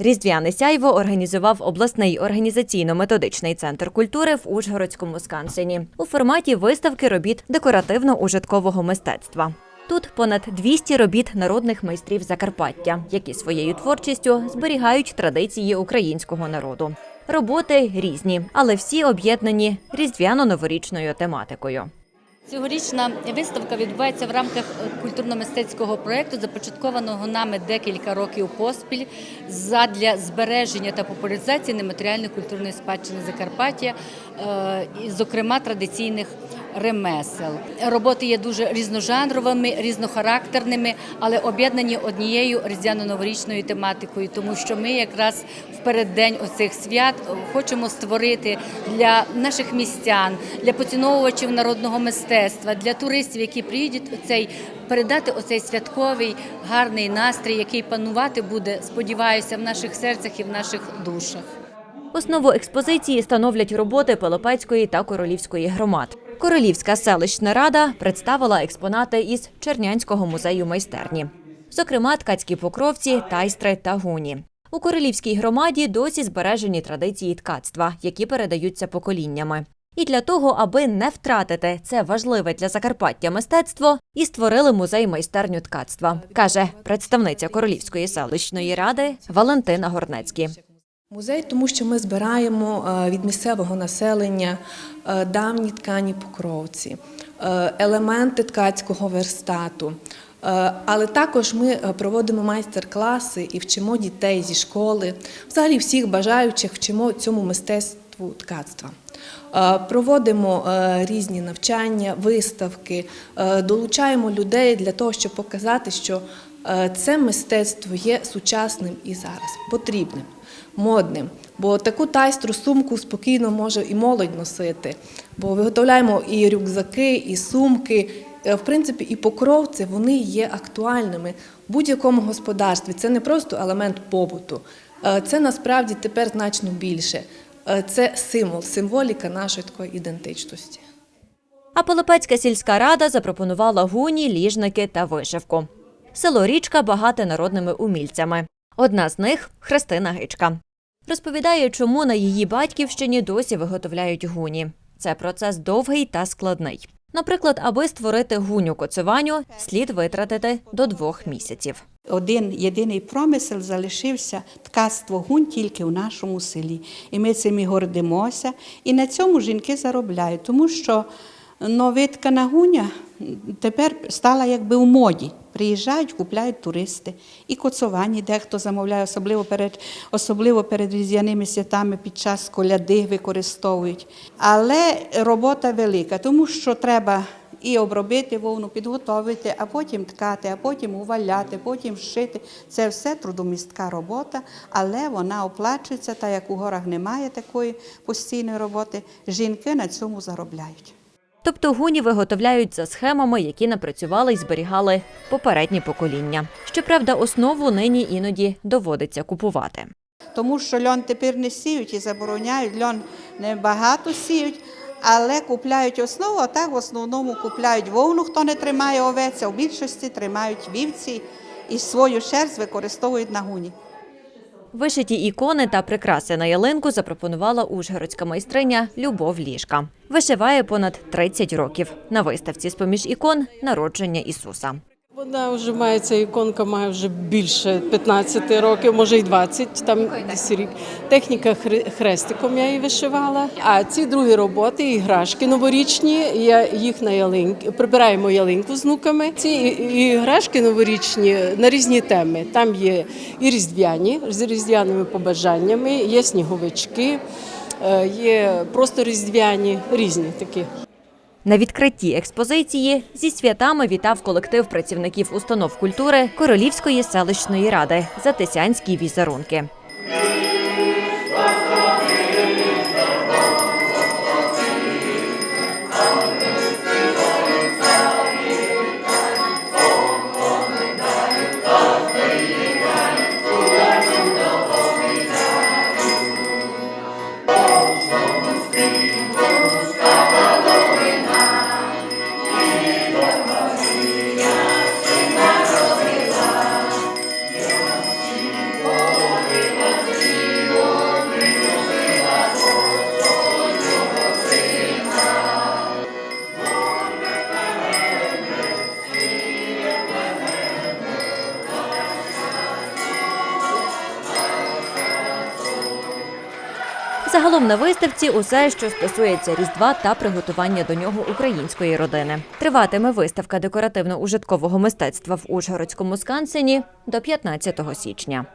Різдвяне сяйво організував обласний організаційно-методичний центр культури в Ужгородському Скансені у форматі виставки робіт декоративно-ужиткового мистецтва. Тут понад 200 робіт народних майстрів Закарпаття, які своєю творчістю зберігають традиції українського народу. Роботи різні, але всі об'єднані різдвяно-новорічною тематикою. Цьогорічна виставка відбувається в рамках е, культурно-мистецького проєкту, започаткованого нами декілька років поспіль задля збереження та популяризації нематеріальної культурної спадщини Закарпаття, е, зокрема традиційних ремесел. Роботи є дуже різножанровими, різнохарактерними, але об'єднані однією різдвяно-новорічною тематикою, тому що ми якраз в переддень оцих свят хочемо створити для наших містян, для поціновувачів народного мистецтва, для туристів, які приїдуть оцей передати оцей святковий гарний настрій, який панувати буде, сподіваюся, в наших серцях і в наших душах. Основу експозиції становлять роботи Пилипецької та Королівської громад. Королівська селищна рада представила експонати із Чернянського музею майстерні, зокрема ткацькі покровці, тайстри та гуні. У королівській громаді досі збережені традиції ткацтва, які передаються поколіннями. І для того, аби не втратити це важливе для Закарпаття мистецтво, і створили музей майстерню ткацтва, каже представниця Королівської селищної ради Валентина Горнецькі. Музей, тому що ми збираємо е, від місцевого населення е, давні ткані покровці, е, елементи ткацького верстату. Але також ми проводимо майстер-класи і вчимо дітей зі школи, взагалі всіх бажаючих вчимо цьому мистецтву ткацтва. Проводимо різні навчання, виставки, долучаємо людей для того, щоб показати, що це мистецтво є сучасним і зараз, потрібним, модним. Бо таку тайстру сумку спокійно може і молодь носити. Бо виготовляємо і рюкзаки, і сумки. Е, В принципі, і покровці вони є актуальними в будь-якому господарстві. Це не просто елемент побуту, Е, це насправді тепер значно більше. Е, Це символ, символіка нашої такої ідентичності. А Пилипецька сільська рада запропонувала гуні, ліжники та вишивку. Село Річка багате народними умільцями. Одна з них Христина Гичка. Розповідає, чому на її батьківщині досі виготовляють гуні. Це процес довгий та складний. Наприклад, аби створити гуню коцюванню, слід витратити до двох місяців. Один єдиний промисел залишився ткацтво гунь тільки в нашому селі. І ми цим і гордимося. І на цьому жінки заробляють, тому що новиткана гуня тепер стала якби в моді. Приїжджають, купляють туристи. І коцовані дехто замовляє, особливо перед, особливо перед різдвяними святами під час коляди використовують. Але робота велика, тому що треба і обробити вовну, підготовити, а потім ткати, а потім уваляти, потім шити. Це все трудомістка робота, але вона оплачується, та як у горах немає такої постійної роботи, жінки на цьому заробляють. Тобто гуні виготовляють за схемами, які напрацювали й зберігали попередні покоління. Щоправда, основу нині іноді доводиться купувати. Тому що льон тепер не сіють і забороняють, льон небагато сіють, але купляють основу, а так в основному купляють вовну, хто не тримає овець, а в більшості тримають вівці і свою шерсть використовують на гуні. Вишиті ікони та прикраси на ялинку запропонувала ужгородська майстриня Любов Ліжка. Вишиває понад 30 років. На виставці з-поміж ікон народження Ісуса. Вона вже має ця іконка, має вже більше 15 років, може й 20, там десь рік. Техніка хре- хрестиком я її вишивала. А ці другі роботи, іграшки новорічні, я їх на ялинки прибираємо ялинку з внуками. Ці іграшки новорічні на різні теми. Там є і різдвяні з різдвяними побажаннями, є сніговички, е, є просто різдвяні, різні такі. На відкритті експозиції зі святами вітав колектив працівників установ культури Королівської селищної ради Затисянські візерунки. Загалом на виставці усе, що стосується Різдва та приготування до нього української родини. Триватиме виставка декоративно-ужиткового мистецтва в Ужгородському скансені до 15 січня.